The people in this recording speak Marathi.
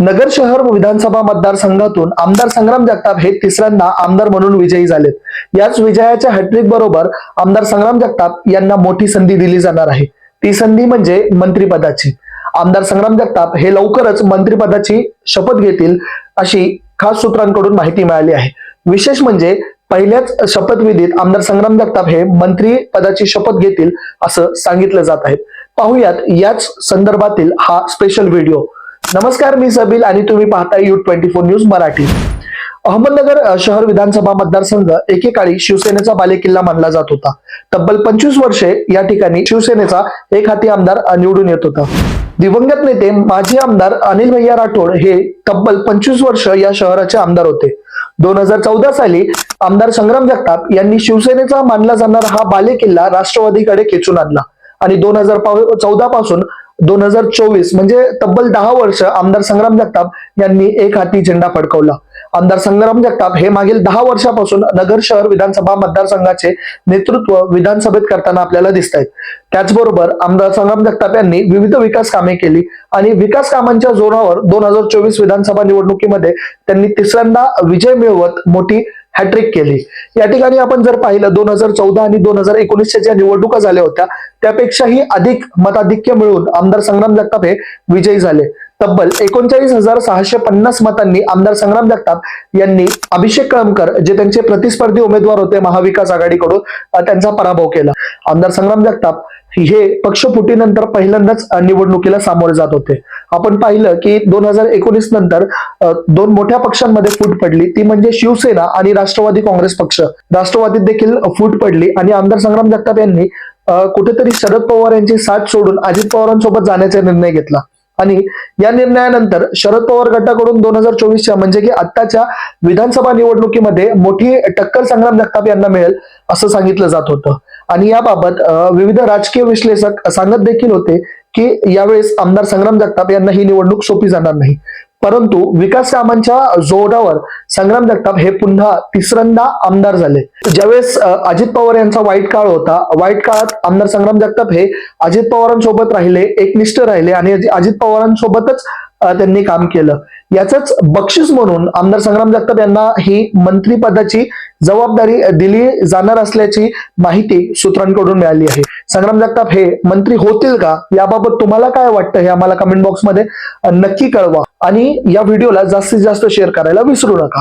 नगर शहर विधानसभा मतदारसंघातून आमदार संग्राम जगताप हे तिसऱ्यांदा आमदार म्हणून विजयी झालेत. याच विजयाच्या हॅट्रिक बरोबर आमदार संग्राम जगताप यांना मोठी संधी दिली जाणार आहे. ती संधी म्हणजे मंत्रिपदाची. आमदार संग्राम जगताप हे लवकरच मंत्रिपदाची शपथ घेतील अशी खास सूत्रांकडून माहिती मिळाली आहे. विशेष म्हणजे पहिल्याच शपथविधीत आमदार संग्राम जगताप हे मंत्री पदाची शपथ घेतील असं सांगितलं जात आहे. पाहुयात याच संदर्भातील हा स्पेशल व्हिडिओ नमस्कार मी सबील आणि तुम्ही पाहता U twenty four news Marathi. Ahmednagar शहर विधानसभा मतदारसंघ एकेकाळी शिवसेनेचा बालेकिल्ला मानला जात होता. तब्बल पंचवीस वर्षे या ठिकाणी शिवसेनेचा एक हाती आमदार निवडून येत होता. दिवंगत नेते माजी आमदार अनिल भैया राठोड हे तब्बल पंचवीस वर्ष या शहराचे आमदार होते. दोन हजार चौदा साली आमदार संग्राम जगताप यांनी शिवसेनेचा मानला जाणारा हा बालेकिल्ला राष्ट्रवादीकडे खेचून आणला आणि दोन हजार चौदा पासून दोन हजार चोवीस म्हणजे तब्बल दहा वर्ष आमदार संग्राम जगताप यांनी एक हाती झेंडा फडकवला. आमदार संग्राम जगताप हे मागील दहा वर्षापासून नगर शहर विधानसभा मतदारसंघाचे नेतृत्व विधानसभेत करताना आपल्याला दिसत आहेत त्याचबरोबर आमदार संग्राम जगताप यांनी विविध विकास कामे केली आणि विकास कामांच्या जोरावर दोन हजार चोवीस विधानसभा निवडणुकीमध्ये त्यांनी तिसऱ्यांदा विजय मिळवत मोठी हॅट्रिक केली. या ठिकाणी आपण जर पाहिलं दोन हजार चौदा आणि दोन हजार एकोणीसच्या ज्या निवडणुका झाल्या होत्या त्यापेक्षाही अधिक मताधिक्य मिळून आमदार संग्राम जगताप हे विजयी झाले. तब्बल एकोणचाळीस हजार सहाशे पन्नास मतांनी आमदार संग्राम जगताप यांनी अभिषेक कळमकर जे त्यांचे प्रतिस्पर्धी उमेदवार होते महाविकास आघाडीकडून त्यांचा पराभव केला. आमदार संग्राम जगताप हे पक्षफुटीनंतर पहिल्यांदाच निवडणुकीला सामोरे जात होते. आपण पाहिलं की दोन हजार एकोणीस नंतर दोन मोठ्या पक्षांमध्ये फूट पडली. ती म्हणजे शिवसेना आणि राष्ट्रवादी काँग्रेस पक्ष. राष्ट्रवादीत देखील फूट पडली आणि आमदार संग्राम जगताप यांनी कुठेतरी शरद पवार यांची साथ सोडून अजित पवारांसोबत जाण्याचा निर्णय घेतला. आणि या निर्णयानंतर शरद पवार गटाकडून दोन हजार चोवीसच्या म्हणजे की आत्ताच्या विधानसभा निवडणुकीमध्ये मोठी टक्कर संग्राम जगताप यांना मिळेल असं सांगितलं जात होतं. आणि याबाबत विविध राजकीय विश्लेषक सांगत देखील होते की यावेळेस आमदार संग्राम जगताप यांना ही निवडणूक सोपी जाणार नाही. परंतु विकास कामांच्या जोरावर संग्राम जगताप हे पुन्हा तिसऱ्यांदा आमदार झाले. ज्यावेळेस अजित पवार यांचा वाईट काळ होता वाईट काळात आमदार संग्राम जगताप हे अजित पवारांसोबत राहिले एकनिष्ठ राहिले आणि अजित पवारांसोबतच त्यांनी काम केलं. याच बक्षीस म्हणून आमदार संग्राम जगताप यांना ही मंत्रीपदाची जबाबदारी दिली जाणार असल्याची माहिती सूत्रांकडून मिळाली आहे. संग्राम जगताप हे मंत्री होतील का? याबाबत तुम्हाला काय वाटतं हे आम्हाला कमेंट बॉक्समध्ये नक्की कळवा. आणि या व्हिडिओला जास्तीत जास्त शेअर करायला विसरू नका.